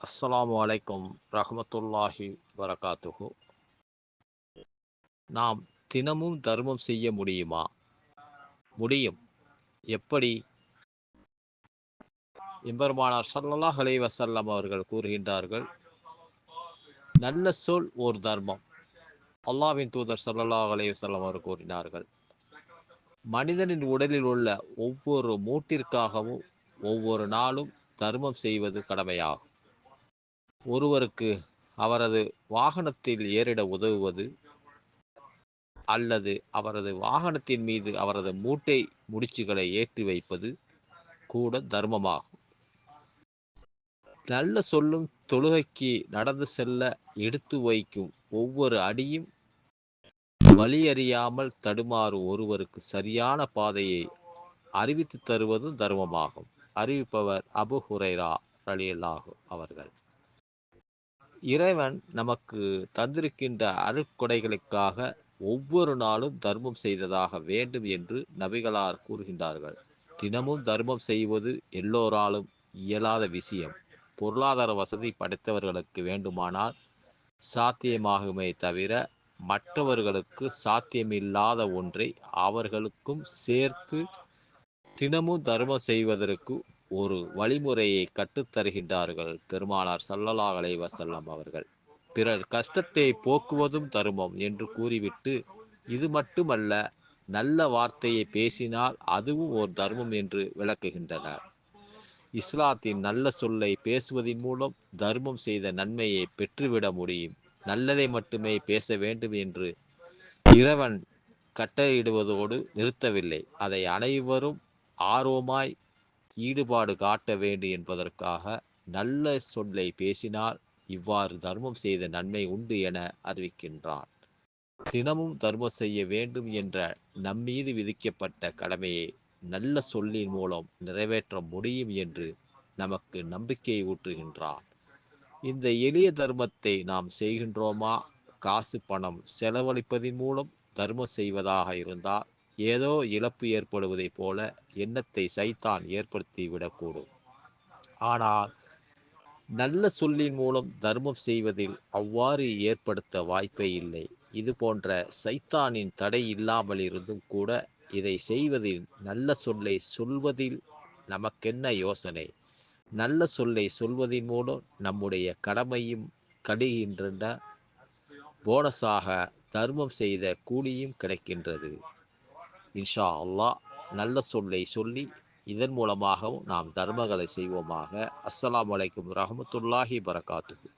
அஸ்ஸலாமு அலைக்கும் ரஹமத்துல்லாஹி வரகாத்துஹு நாம் தினமும் தர்மம் செய்ய முடியுமா? முடியும். எப்படி? எம்பெருமானார் சல்லல்லாஹ் அலைஹி அவர்கள் கூறுகின்றார்கள் நல்ல சொல் ஓர் தர்மம். அல்லாவின் தூதர் சல்லல்லாஹ் அலைஹி வஸல்லம் அவர் கூறினார்கள் மனிதனின் உடலில் உள்ள ஒவ்வொரு மூட்டிற்காகவும் ஒவ்வொரு நாளும் தர்மம் செய்வது கடமையாகும். ஒருவருக்கு அவரது வாகனத்தில் ஏறிட உதவுவது அல்லது அவரது வாகனத்தின் மீது அவரது மூட்டை முடிச்சுகளை ஏற்றி வைப்பது கூட தர்மமாகும். நல்ல சொல்லும் தொழுகைக்கு நடந்து செல்ல எடுத்து வைக்கும் ஒவ்வொரு அடியும் வழியறியாமல் தடுமாறும் ஒருவருக்கு சரியான பாதையை அறிவித்து தருவதும் தர்மமாகும். அறிவிப்பவர் அபு ஹுரைரா ரலியல்லாஹு அவர்கள். இறைவன் நமக்கு தந்திருக்கின்ற அருட்கொடைகளுக்காக ஒவ்வொரு நாளும் தர்மம் செய்ததாக வேண்டும் என்று நபிகளார் கூறுகின்றார்கள். தினமும் தர்மம் செய்வது எல்லோராலும் இயலாத விஷயம். பொருளாதார வசதி படைத்தவர்களுக்கு வேண்டுமானால் சாத்தியமாகுமே தவிர மற்றவர்களுக்கு சாத்தியமில்லாத ஒன்றை அவர்களுக்கும் சேர்த்து தினமும் தர்மம் செய்வதற்கு ஒரு வழிமுறையை கற்றுத்தருகின்றார்கள் பெருமானார் சல்லல்லாஹ் அலைவசல்லம் அவர்கள். பிறர் கஷ்டத்தை போக்குவதும் தருமம் என்று கூறிவிட்டு இது மட்டுமல்ல நல்ல வார்த்தையை பேசினால் அதுவும் ஒரு தர்மம் என்று விளக்குகின்றனர். இஸ்லாத்தின் நல்ல சொல்லை பேசுவதன் மூலம் தர்மம் செய்த நன்மையை பெற்றுவிட முடியும். நல்லதை மட்டுமே பேச வேண்டும் என்று இறைவன் கட்டளையிடுவதோடு நிறுத்தவில்லை. அதை அனைவரும் ஆர்வமாய் ஈடுபாடு காட்ட வேண்டும் என்பதற்காக நல்ல சொல்லை பேசினால் இவ்வாறு தர்மம் செய்த நன்மை உண்டு என அறிவிக்கின்றான். தினமும் தர்மம் செய்ய வேண்டும் என்ற நம்மீது விதிக்கப்பட்ட கடமையை நல்ல சொல்லின் மூலம் நிறைவேற்ற முடியும் என்று நமக்கு நம்பிக்கையை ஊற்றுகின்றான் இந்த எளிய தர்மத்தை நாம் செய்கின்றோமா? காசு பணம் செலவழிப்பதன் மூலம் தர்மம் செய்வதாக இருந்தால் ஏதோ இழப்பு ஏற்படுவதைப் போல எண்ணத்தை சைத்தான் ஏற்படுத்தி விடக்கூடும். ஆனால் நல்ல சொல்லின் மூலம் தர்மம் செய்வதில் அவ்வாறு ஏற்படுத்த வாய்ப்பே இல்லை. இது போன்ற சைத்தானின் தடை இல்லாமல் இருந்தும் கூட இதை செய்வதில் நல்ல சொல்லை சொல்வதில் நமக்கென்ன யோசனை? நல்ல சொல்லை சொல்வதன் மூலம் நம்முடைய கடமையும் கடுகின்ற போனஸாக தர்மம் செய்த கூலியும் கிடைக்கின்றது. இன்ஷா அல்லாஹ் நல்ல சொல்லை சொல்லி இதன் மூலமாகவும் நாம் தர்மங்களை செய்வோமாக. அஸ்ஸலாம் அலைக்கும் ரஹமத்துல்லாஹி பரகாத்து